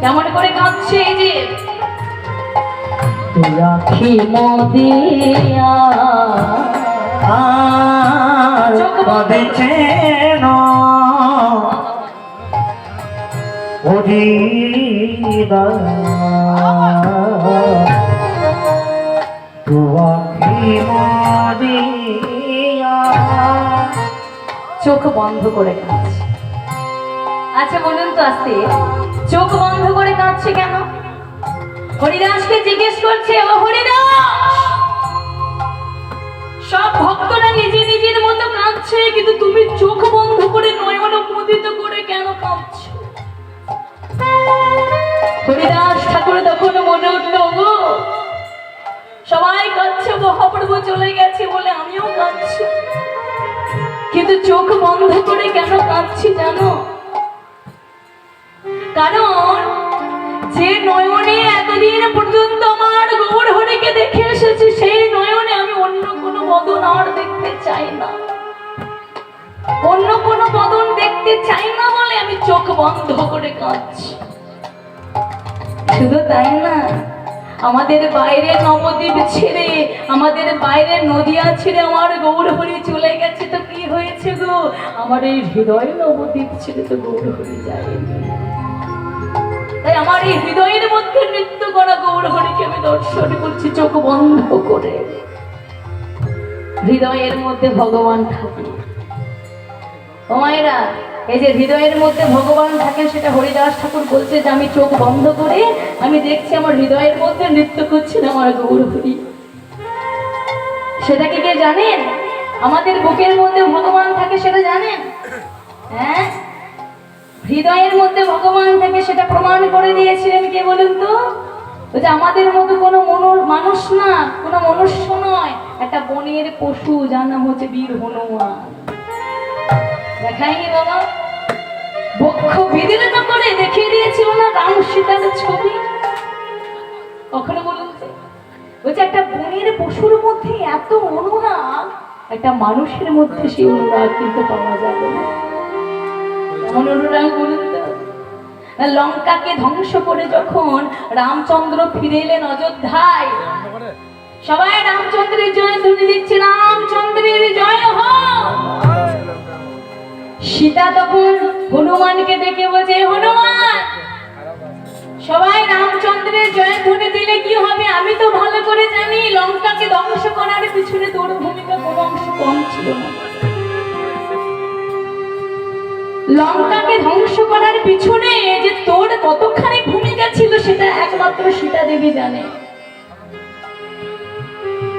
কেমন করে কাঁদছে এই যে? আখি মদিয়া চোখ চোখ বন্ধ করে কাঁদছে। আচ্ছা বলুন। আস্তে? চোখ বন্ধ করে কাঁদছে কেন? হরিদাসকে জিজ্ঞেস করছে, ও হরিদাস! সব ভক্তরা নিজে নিজের মতো কাঁদছে, কিন্তু তুমি চোখ বন্ধ করে নয়ন মুদিত করে কেন কাঁদছো? হরিদাস ঠাকুর তখন মনে উঠল গো সবাই কাঁদছে, মহাপ্রভু চলে গেছে বলে আমিও কাঁদছি। কিন্তু চোখ বন্ধ করে কেন কাঁদছি জানো? কারণ যে নয়নে এতদিন পর্যন্ত আমার গৌর হরিকে দেখে এসেছি, সেই নয়নে আমি অন্য কোনো বদন আর দেখতে চাই না। অন্য কোনো বদন দেখতে চাই না বলে আমি চোখ বন্ধ করে কাঁদছি। শুধু তাই না, আমাদের বাইরে নবদ্বীপ ছেড়ে, আমাদের বাইরে নদিয়া ছেড়ে আমার গৌরহরি চলে গেছে তো কি হয়েছে গো? আমার এই হৃদয় নবদ্বীপ ছেড়ে তো গৌরহরি যায়নি। আমার এই হৃদয়ের মধ্যে নৃত্য করা গৌরহরিকে আমি দর্শন করছি, চোখ বন্ধ করে। হৃদয়ের মধ্যে ভগবান থাকে। ও মায়েরা, এই যে হৃদয়ের মধ্যে ভগবান থাকে, সেটা হরিদাস ঠাকুর বলছে যে আমি চোখ বন্ধ করে আমি দেখছি আমার হৃদয়ের মধ্যে নৃত্য করছেন আমার গৌরহরি সেটা কি কে জানেন? আমাদের বুকের মধ্যে ভগবান থাকে, সেটা জানেন? হৃদয়ের মধ্যে ভগবান থাকে সেটা প্রমাণ করে দিয়েছিলেন কে বলুন তো? যে আমাদের মতো কোনো মানুষ না, কোনো মনুষ্য নয়, একটা বনের পশু, যার নাম হচ্ছে বীর হনুমান। দেখায়নি বাবা? বক্ষ বিদিলিত করে দেখিয়ে দিয়েছিল না রাম সীতার ছবি। কখনো বলুন বলছে একটা বনের পশুর মধ্যে এত অনুরাগ, একটা মানুষের মধ্যে সেই অনুরাগ কিন্তু পাওয়া যাবে না। লঙ্কাকে ধ্বংস করে যখন রামচন্দ্র ফিরে এলেন অযোধ্যায়, সবাই রামচন্দ্রের জয় ধ্বনি দিচ্ছে, রামচন্দ্রের জয় হোক সীতা তখন হনুমানকে ডেকে বলছে, হনুমান, সবাই রামচন্দ্রের জয় ধ্বনি দিলে কি হবে? আমি তো ভালো করে জানি, লঙ্কাকে ধ্বংস করার পিছনে তোর ভূমিকা কোনো অংশ কম ছিল না। লঙ্কাকে ধ্বংস করার পিছনে যে তোর কতখানি ভূমিকা ছিল সেটা একমাত্র সীতা দেবী জানে।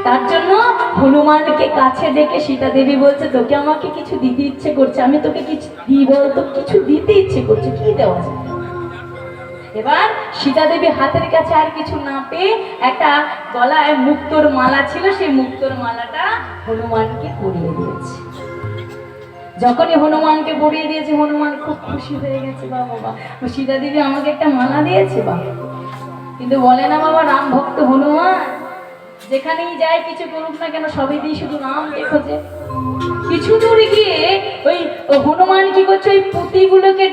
তার জন্য হনুমানকে কাছে ডেকে সীতা দেবী বলছে, তোকে আমাকে কিছু দিতে ইচ্ছে করছে। আমি তোকে কিছু দিই বলতো কিছু দিতে ইচ্ছে করছে। কি দেওয়া যায়? এবার সীতা দেবী হাতের কাছে আর কিছু না পেয়ে একটা গলায় মুক্তোর মালা ছিল, সেই মুক্তোর মালাটা হনুমানকে পরিয়ে দিয়েছে যখনই হনুমানকে পরিয়ে দিয়েছে, হনুমান খুব খুশি হয়ে গেছে বা বাবা সীতা দেবী আমাকে একটা মালা দিয়েছে বা কিন্তু বলে না বাবা, রাম ভক্ত হনুমান, যেখানেই যায় কিছু করুক না কেন, সবই দিয়ে শুধু নামকে খোঁজে কিছু দূর গিয়ে ওই হনুমান কি করছে, ওই পুঁতিগুলোকে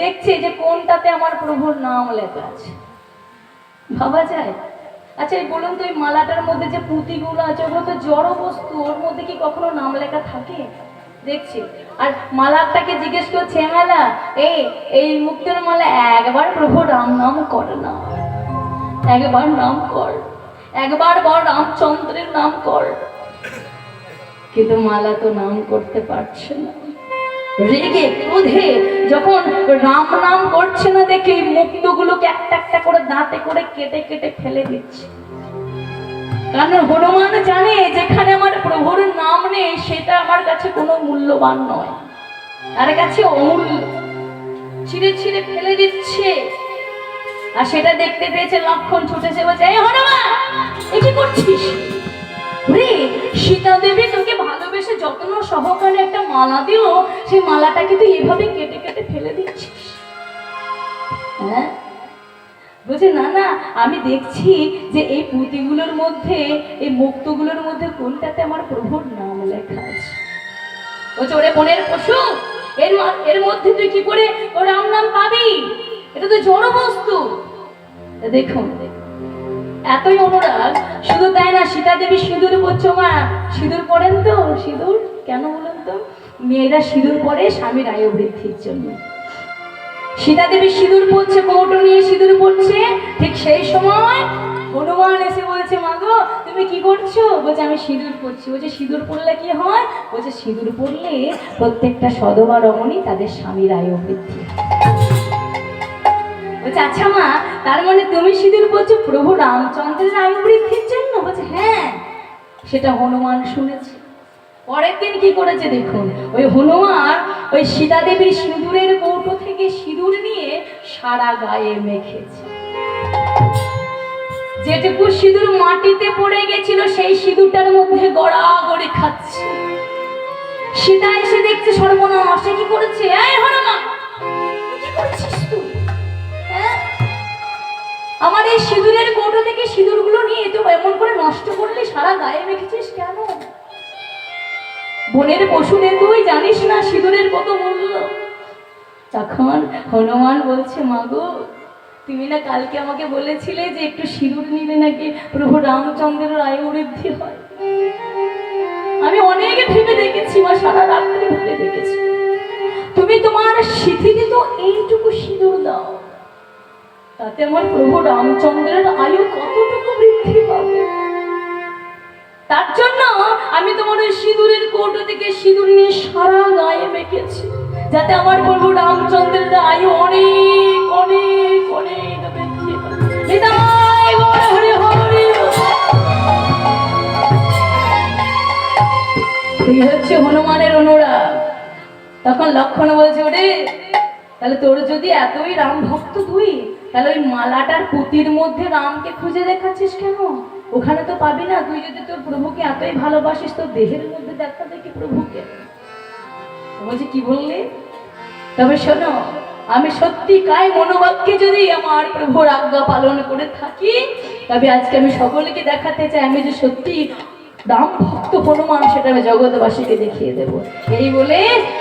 দেখছে যে কোনটাতে আমার প্রভুর নাম লেখা আছে। ভাবা যায়? আচ্ছা এই বলুন তো ওই মালাটার মধ্যে যে পুঁতিগুলো আছে, ওগুলো তো জড় বস্তু ওর মধ্যে কি কখনো নাম লেখা থাকে? দেখছি। আর মালাটাকে জিজ্ঞেস করছে, মালা এই এই মুক্তের মালা একবার প্রভু রাম নাম কর না। একবার নাম কর। একবার বল রামচন্দ্রের নাম কর। কিন্তু মালা তো নাম করতে পারছে না। রেগে ক্রোধে যখন রাম নাম করছে না দেখে মুক্তগুলোকে একটা একটা করে দাঁতে করে কেটে কেটে ফেলে দিচ্ছে। কারণ হনুমান জানে যেখানে আমার প্রভুর নাম নেই, সেটা আমার কাছে কোনো মূল্যবান নয়। তার কাছে অমূল্য। ছিঁড়ে ছিঁড়ে ফেলে দিচ্ছে। আর সেটা দেখতে পেয়েছে, লক্ষণ ছুটেছে, বলছে, এই হনুমান, এ কি করছিস? রে সীতা দেবী তোকে ভালোবেসে যত্ন সহকারে একটা মালা দিল। সেই মালাটাকে তুই এভাবে কেটে কেটে ফেলে দিচ্ছিস? হ্যাঁ? বলছে, না না, আমি দেখছি যে এই পুঁতিগুলোর মধ্যে, এই মুক্তগুলোর মধ্যে কোনটাতে আমার প্রভুর নাম লেখা আছে? বলছে, ওরে বনের পশু, এর এর মধ্যে তুই কি করে ও রাম নাম পাবি? এটা তো জড় বস্তু। দেখুন এতই অনুরাগ শুধু তাই না সীতা দেবী সিঁদুর পরছো মা সিঁদুর পরেন তো? সিঁদুর? কেন বলুন তো? মেয়েরা সিঁদুর পরে স্বামীর আয়ু বৃদ্ধির জন্য। সীতা দেবী সিঁদুর পড়ছে কৌটো নিয়ে সিঁদুর পড়ছে। ঠিক সেই সময় হনুমান এসে বলছে, মা গো, তুমি কি করছ? বলছে, আমি সিঁদুর পড়ছি। বলছে, সিঁদুর পড়লে কি হয়? বলছে, সিঁদুর পড়লে প্রত্যেকটা সদমা রমণী তাদের স্বামীর আয়ু বৃদ্ধি বলছে আচ্ছা মা, তার মানে তুমি সিঁদুর পরছো প্রভু রামচন্দ্রের আয়ু বৃদ্ধির জন্য? বলছে হ্যাঁ। সেটা হনুমান শুনেছে। পরের দিন কি করেছে দেখুন? ওই হনুমান ওই সীতা দেবীর সিঁদুরের কৌটো থেকে সিঁদুর নিয়ে সারা গায়ে মেখেছে। যেটুকু সিঁদুর মাটিতে পড়ে গেছিল, সেই সিঁদুরটার মধ্যে গড়া গড়াগড়ি খাচ্ছে। সীতা এসে দেখছে সর্বনাশ কি করেছে? কি হ্যাঁ? আমার এই সিঁদুরের কৌটো থেকে সিঁদুরগুলো নিয়ে তো এমন করে নষ্ট করলে, সারা গায়ে মেখেছিস কেন? বনের পশু রে তুই জানিস না সিঁদুরের কত মূল্য? তখন হনুমান বলছে মাগো তুমি না কালকে আমাকে বলেছিলে যে একটু সিঁদুর নিলে নাকি প্রভু রামচন্দ্রের আয়ু বৃদ্ধি হয়? আমি অনেক ভেবে দেখেছি, মা, সারা রাত্রে ভেবে দেখেছি। তুমি তোমার সিথিতে তো এইটুকু সিঁদুর দাও। তাতে আমার প্রভু রামচন্দ্রের আয়ু কতটুকু বৃদ্ধি পাবে? তার জন্য আমি তোমার ওই সিঁদুরের কৌটো থেকে সিঁদুর নিয়ে সারা গায়ে মেখেছি, যাতে আমার প্রভু রামচন্দ্রের আয়ু অনেক অনেক অনেক এই হচ্ছে হনুমানের অনুরাগ। তখন লক্ষণ বলছে, ওরে, তাহলে তোর যদি এতই রাম ভক্ত তুই, তাহলে ওই মালাটার পুঁতির মধ্যে রামকে খুঁজে দেখাচ্ছিস কেন? ওখানে তো পাবি না, তুই যদি তোর প্রভুকে এতই ভালোবাসিস, তোর দেহের মধ্যে দেখা দেখি প্রভুকে। বলছে, কি বললি? তবে শোনো, আমি সত্যি কায় মনোবাক্যে যদি আমার প্রভুর আজ্ঞা পালন করে থাকি, তবে আজকে আমি সকলকে দেখাতে চাই, আমি যে সত্যি রাম ভক্ত হনুমান, সেটা আমি জগৎবাসীকে দেখিয়ে দেব। এই বলে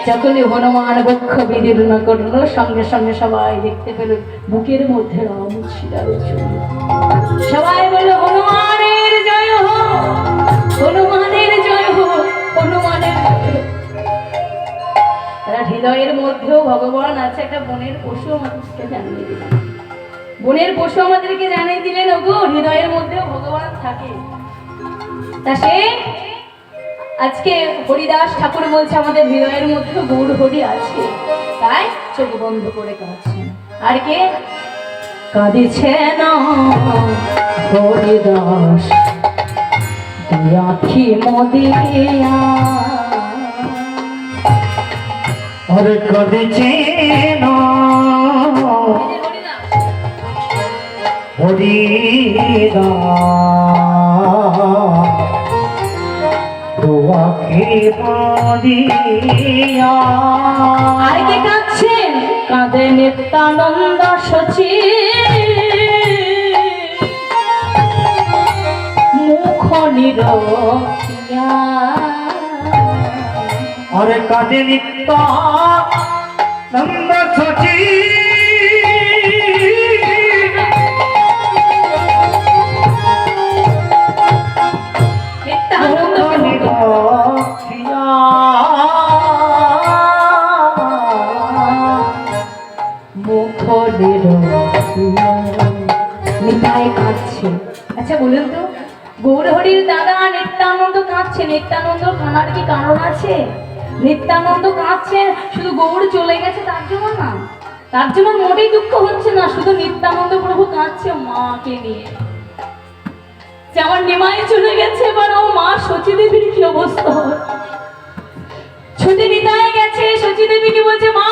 যখনই হনুমান বক্ষ বিদীর্ণ করল, সঙ্গে সঙ্গে সবাই দেখতে পেল, বুকের মধ্যে রাম চুল সবাই বলল হনুমানের হৃদয়ের মধ্যেও ভগবান আছে, একটা বনের পশু আমাদেরকে জানিয়ে দিলেন। বনের পশু আমাদেরকে জানিয়ে দিলেন, ওগো, হৃদয়ের মধ্যেও ভগবান থাকে। তা সে আজকে হরিদাস ঠাকুর বলছে, আমাদের হৃদয়ের মধ্যে গৌর হরি আছে। তাই চোখ বন্ধ করে কাঁদছেন আর কে? কাঁদিছেন হরিদাস। আখি মদিয়া। না হরিদা দোয়াকে মাদিয়া আর কে কাঁদছেন কাঁদে নিত্যানন্দ সচি মুখ নিরখিয়া সচি নিত্যানন্দ নিরখিয়া। মুখ নিরখিয়া। নিতাই কাঁদছে। আচ্ছা বলুন তো গৌরহরির দাদা নিত্যানন্দ কাঁদছে? নিত্যানন্দ কাঁদার কি কারণ আছে? নিত্যানন্দ কাঁদছে, শুধু গৌর চলে গেছে, তার জন্য না। তার জন্য মোটেই দুঃখ হচ্ছে না, শুধু নিত্যানন্দ প্রভু কাঁদছে মাকে নিয়ে। যে আমার নিমাই চলে গেছে, এবার ও মা সচী দেবীর কি অবস্থা? ছুটি নিতাই গেছে সচী দেবীকে বলছে, মা!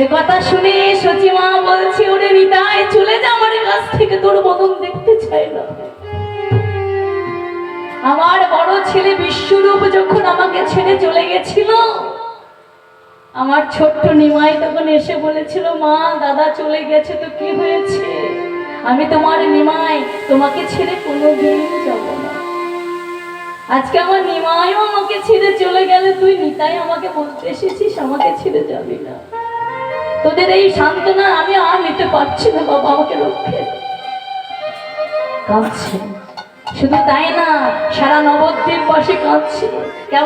এ কথা শুনে সচিমা বলছি, ওরে নিতাই, চলে যা আমার কাছ থেকে, তোর মতন দেখতে চাই না। আমার বড় ছেলে বিশ্বরূপ যখন আমাকে ছেড়ে চলে গেছিল, আমার ছোট্ট নিমাই তখন এসে বলেছিল, মা, দাদা চলে গেছে তো কি হয়েছে? আমি তোমার নিমাই, তোমাকে ছেড়ে কোনোদিন যাব না। আজকে আমার নিমাইও আমাকে ছেড়ে চলে গেলে, তুই নিতাই আমাকে বলতে এসেছিস, আমাকে ছেড়ে যাবি না। তোদের এই সান্ত্বনা আমি আর নিতে পারছি না, বাবা, আমাকে লক্ষ্যে। কাঁদছে শুধু তাই না, সারা নবদ্বীপ বসে কাঁদছে